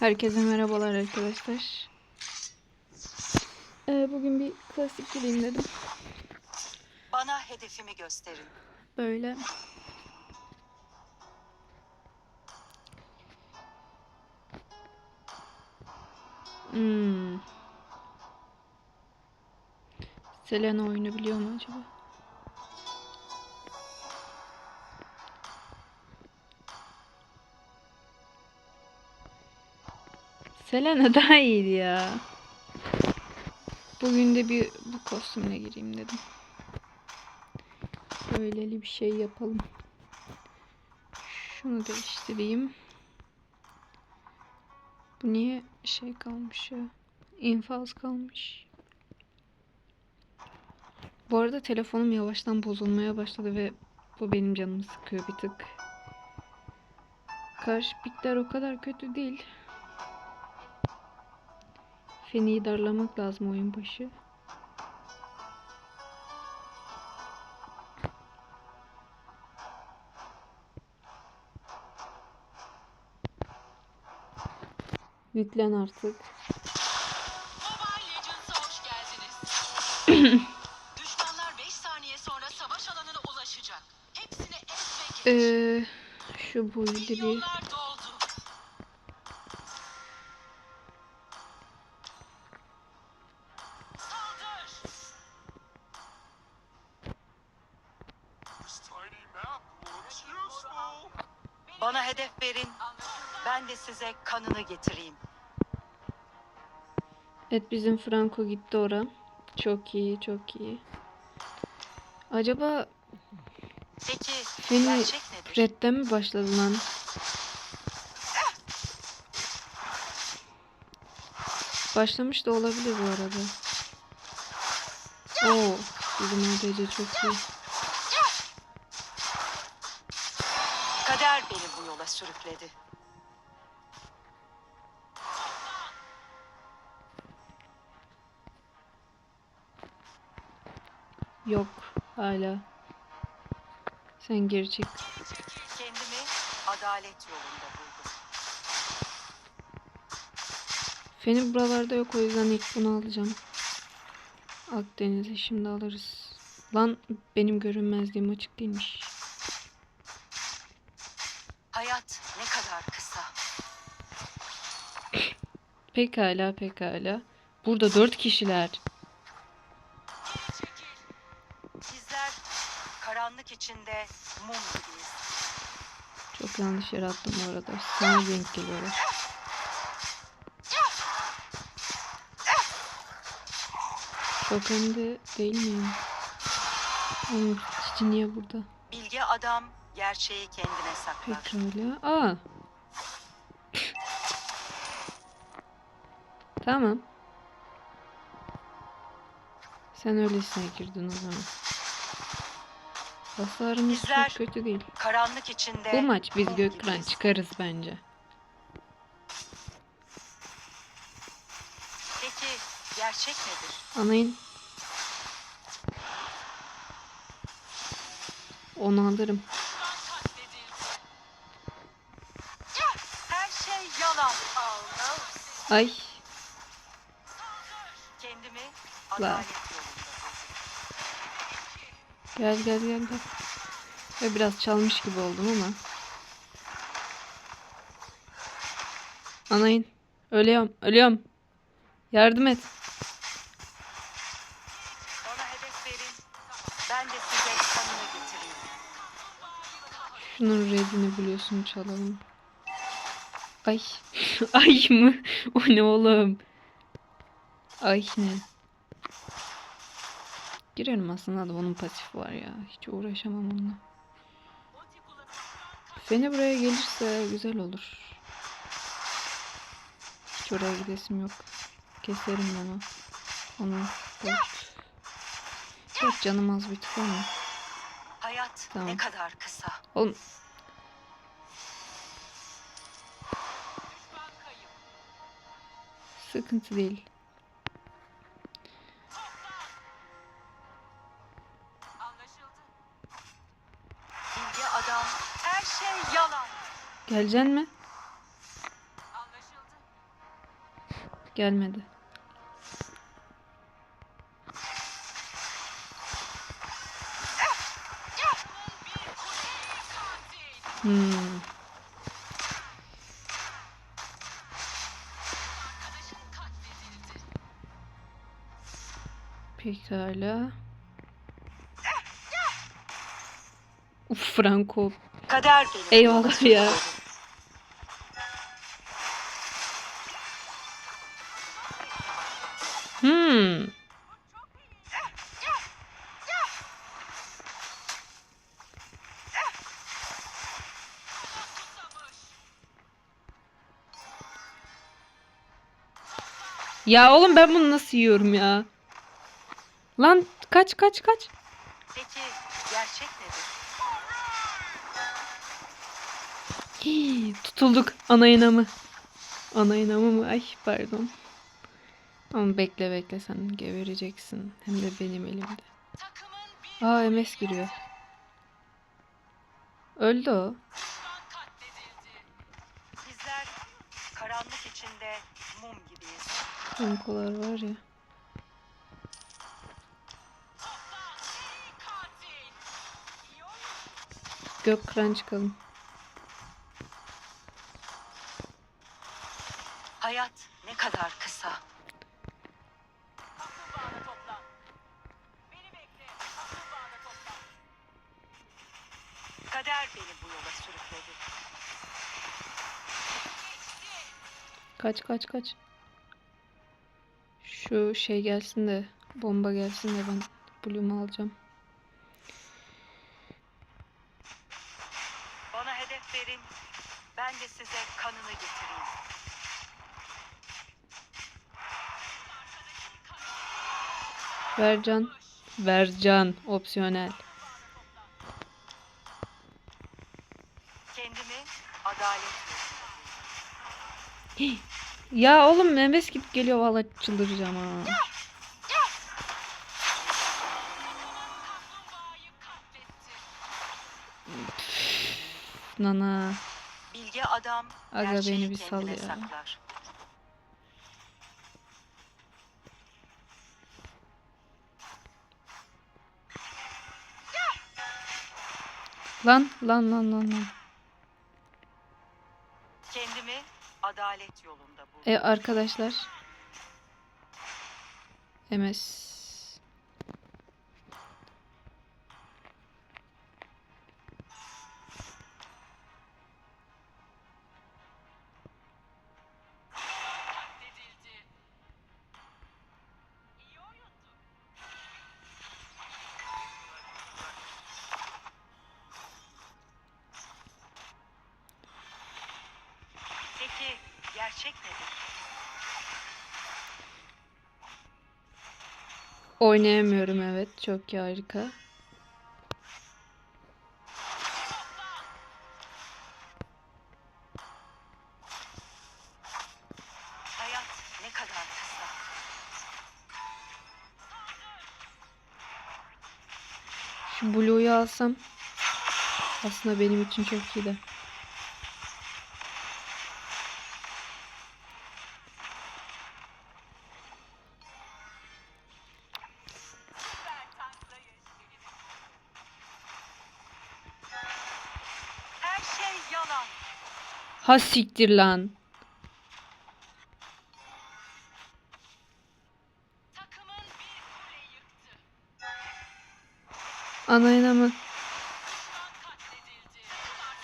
Herkese merhabalar arkadaşlar. Ee, bugün bir klasik gireyim dedim. Bana hedefimi gösterin. Böyle. Hmm. Selena oyunu biliyor mu acaba? Selena daha iyiydi ya. Bugün de bir bu kostümle gireyim dedim. Böyleli bir şey yapalım. Şunu değiştireyim. Bu niye şey kalmış ya? İnfaz kalmış. Bu arada telefonum yavaştan bozulmaya başladı ve bu benim canımı sıkıyor bir tık. Karşı pikler o kadar kötü değil. Feni'yi darlamak lazım oyun başı. Yüklen artık. Düşmanlar 5 saniye sonra savaş alanına ulaşacak. Hepsini ez ve geç. Ee, şu build'i bir Bana hedef verin. Ben de size kanını getireyim. Evet bizim Franco gitti ora. Çok iyi, çok iyi. Acaba Peki Feni gerçek nedir? redden mi başladı lan? Başlamış da olabilir bu arada. Oo, bizim ADC çok iyi. Kader beni bu yola sürükledi. Yok, hala. Sen geri çık. Kendimi adalet yolunda buldum. Feni buralarda yok o yüzden ilk bunu alacağım. Akdeniz'i şimdi alırız. Lan benim görünmezliğim açık değilmiş. Pekala pekala. Burada dört kişiler. Geri çekil. Bizler karanlık içinde mum gibiyiz. Çok yanlış yere attım bu arada. Sana denk geliyorlar. Çok önde değil miyim? Onun cici niye burada? Bilge adam gerçeği kendine saklar. Pekala. Aa. Tamam. Sen öylesine girdin o zaman. Hasarımız Bizler- çok kötü değil. Karanlık içinde Bu maç biz Gökran çıkarız bence. Peki gerçek nedir? Anayın. Onu alırım. Her şey yalan. Ay. Buldum. Gel gel gel gel. Ve biraz çalmış gibi oldum ama. Anayın. Ölüyorum. Ölüyorum. Yardım et. Bana hedef verin. Ben de size kanını getireyim. Şunun redini biliyorsun çalalım. Ay. Ay mı? O ne oğlum? Ay ne? Girelim aslında da onun pasifi var ya. Hiç uğraşamam onunla. Feni buraya gelirse güzel olur. Hiç oraya gidesim yok. Keserim ben o. Onu. Dört. Dört canım az bir tık ama. Hayat Tamam. ne kadar kısa. Oğlum. Sıkıntı değil. Geleceksin mi? Gelmedi. Hmm. Pekala. Uf Franco. Kader benim. Eyvallah ya. Hmm. Ya oğlum ben bunu nasıl yiyorum ya? Lan kaç kaç kaç. Peki gerçek nedir? Hii, tutulduk ana inamı. Ana inamı mı? Ay pardon. Ama bekle bekle sen gebereceksin. Hem de benim elimde. Aa MS giriyor. Öldü o. Frankolar var ya. Gök kıran çıkalım. Hayat ne kadar kısa. Kaç kaç kaç. Şu şey gelsin de bomba gelsin de ben Bloom'u alacağım. Bana hedef verin. Ben de size kanını getireyim. Vercan. Vercan. Opsiyonel. Kendimi adalet buldum. Ya oğlum MS gibi geliyor valla çıldıracağım ha. Nana. Bilge adam Aga beni bir sal ya. saklar. Lan lan lan lan lan. Kendimi adalet yolunda buldum. E arkadaşlar. MS. gerçek nedir? Oynayamıyorum evet. Çok harika. Şu Blue'yu alsam aslında benim için çok iyi de.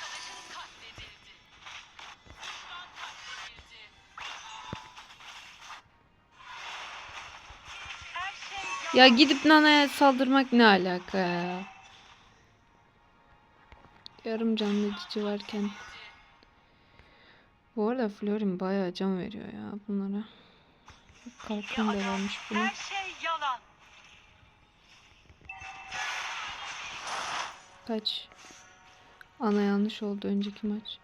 Düşman katledildi. Her şey yalan. Ya gidip Nana'ya saldırmak ne alaka ya? Yarım canlı cici varken. Bu arada Florin bayağı can veriyor ya bunlara. Kalkan da varmış bunun. Her şey yalan. Kaç. Ana yanlış oldu önceki maç.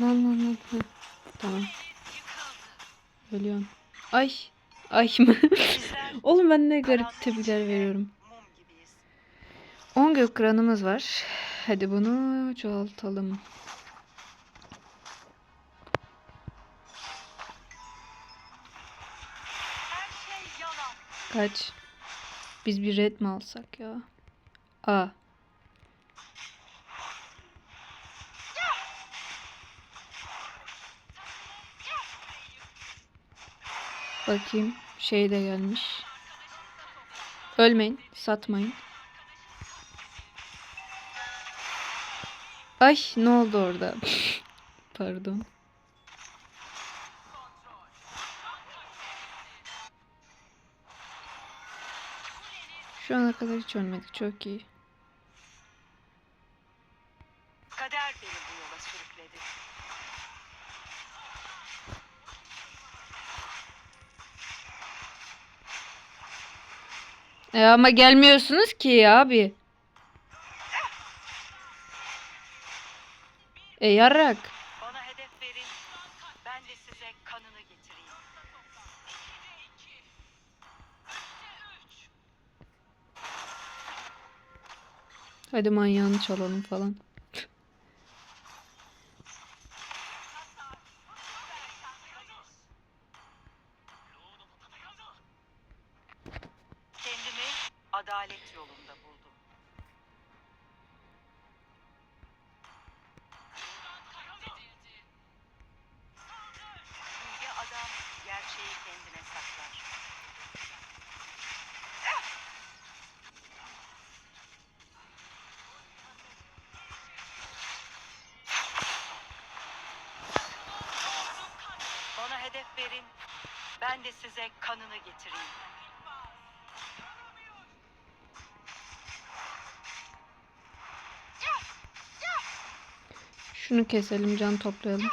Lan lan lan. Heh, Tamam. Ölüyorum. Ay. Ay mı? Oğlum ben ne garip tepkiler veriyorum. Mum gibiyiz. 10 gök kıranımız var. Hadi bunu çoğaltalım. Kaç? Biz bir red mi alsak ya? A. Bakayım. Şey de gelmiş. Ölmeyin. Satmayın. Ay ne oldu orada? Pardon. Şu ana kadar hiç ölmedik. Çok iyi. Kader beni bu yola sürükledi. E ama gelmiyorsunuz ki abi. E yarrak. Hadi manyağını çalalım falan. Ben de size kanını getireyim. Şunu keselim can toplayalım.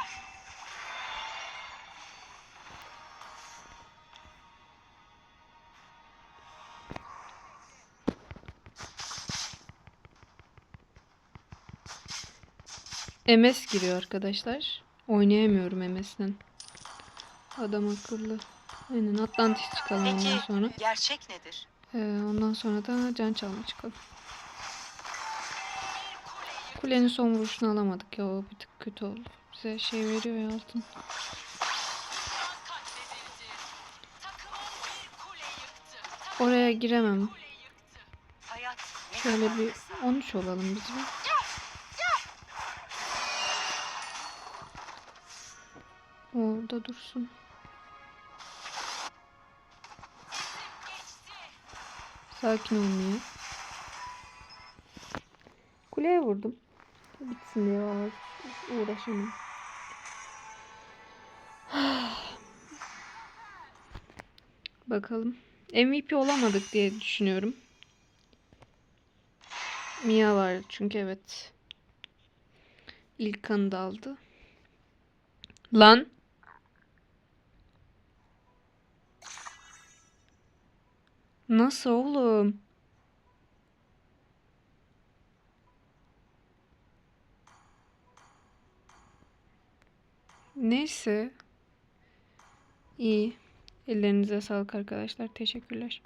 MS giriyor arkadaşlar. Oynayamıyorum MS'den. Adam akıllı. Aynen Atlantis çıkalım ondan Peki sonra. gerçek nedir? Ee, ondan sonra da can çalma çıkalım. Kulenin son vuruşunu alamadık ya o bir tık kötü oldu. Bize şey veriyor ya altın. Oraya giremem. Şöyle bir kısa. 13 olalım biz bir. Orada dursun. Sakin olmaya. Kuleye vurdum. Bitsin diye valla uğraşamam. Bakalım. MVP olamadık diye düşünüyorum. Mia var çünkü evet. İlk kanı da aldı. Lan. Nasıl oğlum? Neyse. İyi. Ellerinize sağlık arkadaşlar. Teşekkürler.